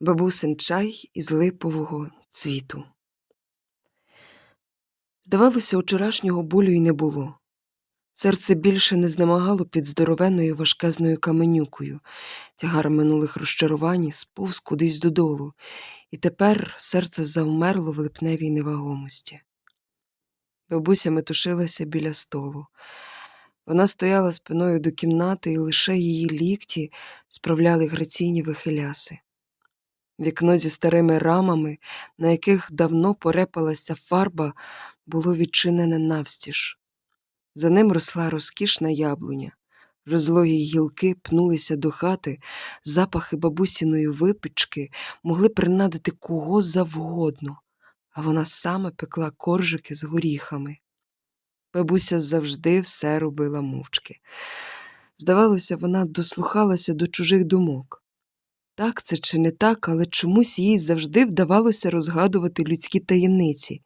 Бабусин чай із липового цвіту. Здавалося, вчорашнього болю й не було. Серце більше не знемагало під здоровенною важкезною каменюкою, тягар минулих розчарувань сповз кудись додолу, і тепер серце завмерло в липневій невагомості. Бабуся метушилася біля столу. Вона стояла спиною до кімнати, і лише її лікті справляли граційні вихиляси. Вікно зі старими рамами, на яких давно порепалася фарба, було відчинене навстіж. За ним росла розкішна яблуня. Розлогі гілки пнулися до хати, запахи бабусіної випічки могли принадити кого завгодно, а вона саме пекла коржики з горіхами. Бабуся завжди все робила мовчки. Здавалося, вона дослухалася до чужих думок. Так це чи не так, але чомусь їй завжди вдавалося розгадувати людські таємниці.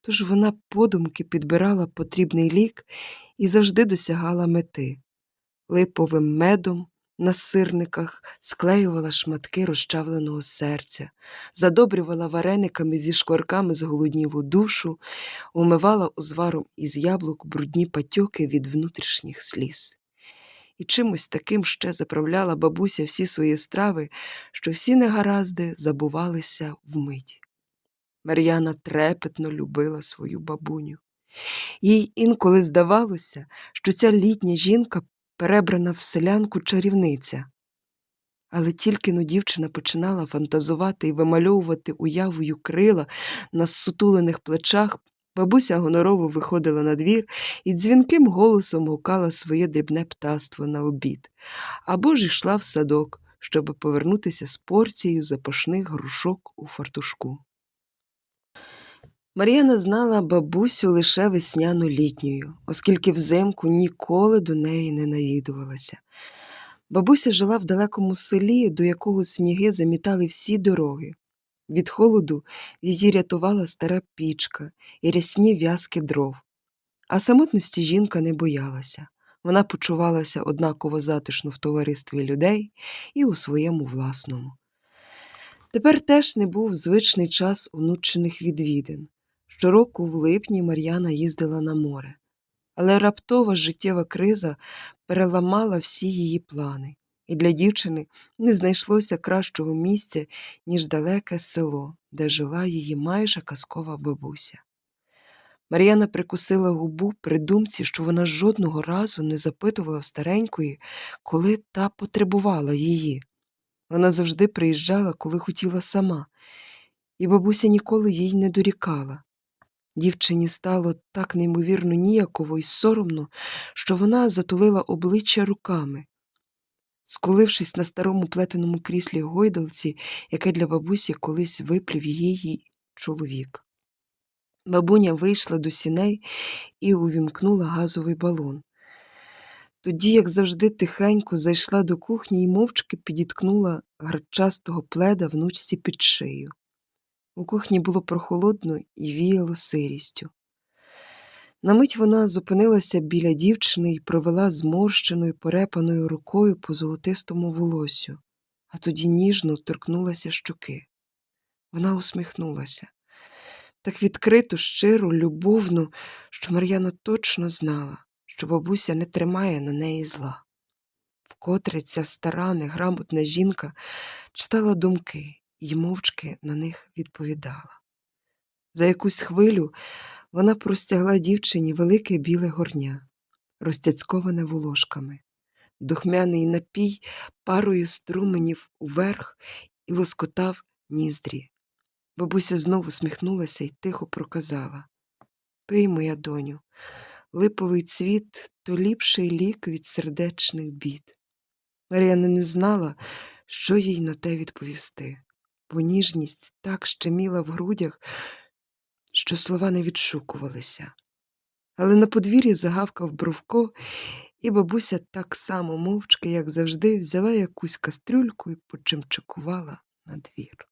Тож вона подумки підбирала потрібний лік і завжди досягала мети. Липовим медом на сирниках склеювала шматки розчавленого серця, задобрювала варениками зі шкварками зголоднілу душу, умивала узваром із яблук брудні патьоки від внутрішніх сліз. І чимось таким ще заправляла бабуся всі свої страви, що всі негаразди забувалися вмить. Мар'яна трепетно любила свою бабуню. Їй інколи здавалося, що ця літня жінка перебрана в селянку чарівниця. Але тільки но дівчина починала фантазувати і вимальовувати уявою крила на сутулених плечах, бабуся гонорово виходила на двір і дзвінким голосом гукала своє дрібне птаство на обід, або ж йшла в садок, щоб повернутися з порцією запашних грушок у фартушку. Мар'яна знала бабусю лише весняно літньою, оскільки взимку ніколи до неї не навідувалася. Бабуся жила в далекому селі, до якого сніги замітали всі дороги. Від холоду її рятувала стара пічка і рясні в'язки дров. А самотності жінка не боялася. Вона почувалася однаково затишно в товаристві людей і у своєму власному. Тепер теж не був звичний час онучених відвідин. Щороку в липні Мар'яна їздила на море, але раптова життєва криза переламала всі її плани, і для дівчини не знайшлося кращого місця, ніж далеке село, де жила її майже казкова бабуся. Мар'яна прикусила губу при думці, що вона жодного разу не запитувала в старенької, коли та потребувала її. Вона завжди приїжджала, коли хотіла сама, і бабуся ніколи їй не дорікала. Дівчині стало так неймовірно ніяково й соромно, що вона затулила обличчя руками. Скулившись на старому плетеному кріслі гойдалці, яке для бабусі колись виплів її чоловік. Бабуня вийшла до сіней і увімкнула газовий балон. Тоді, як завжди, тихенько зайшла до кухні і мовчки підіткнула гарчастого пледа внучці під шию. У кухні було прохолодно і віяло сирістю. На мить вона зупинилася біля дівчини і провела зморщеною порепаною рукою по золотистому волосю, а тоді ніжно торкнулася щоки. Вона усміхнулася так відкрито, щиро, любовно, що Мар'яна точно знала, що бабуся не тримає на неї зла. Вкотре ця стара, неграмотна жінка читала думки і мовчки на них відповідала. За якусь хвилю вона простягла дівчині велике біле горня, розтяцьковане волошками, духмяний напій парою струменів уверх і лоскотав ніздрі. Бабуся знову сміхнулася і тихо проказала Пий, моя доню, липовий цвіт то ліпший лік від сердечних бід. Мар'яна не знала, що їй на те відповісти бо ніжність так щеміла в грудях, що слова не відшукувалися. Але на подвір'ї загавкав бровко, і бабуся так само мовчки, як завжди, взяла якусь кастрюльку і почимчикувала на двір.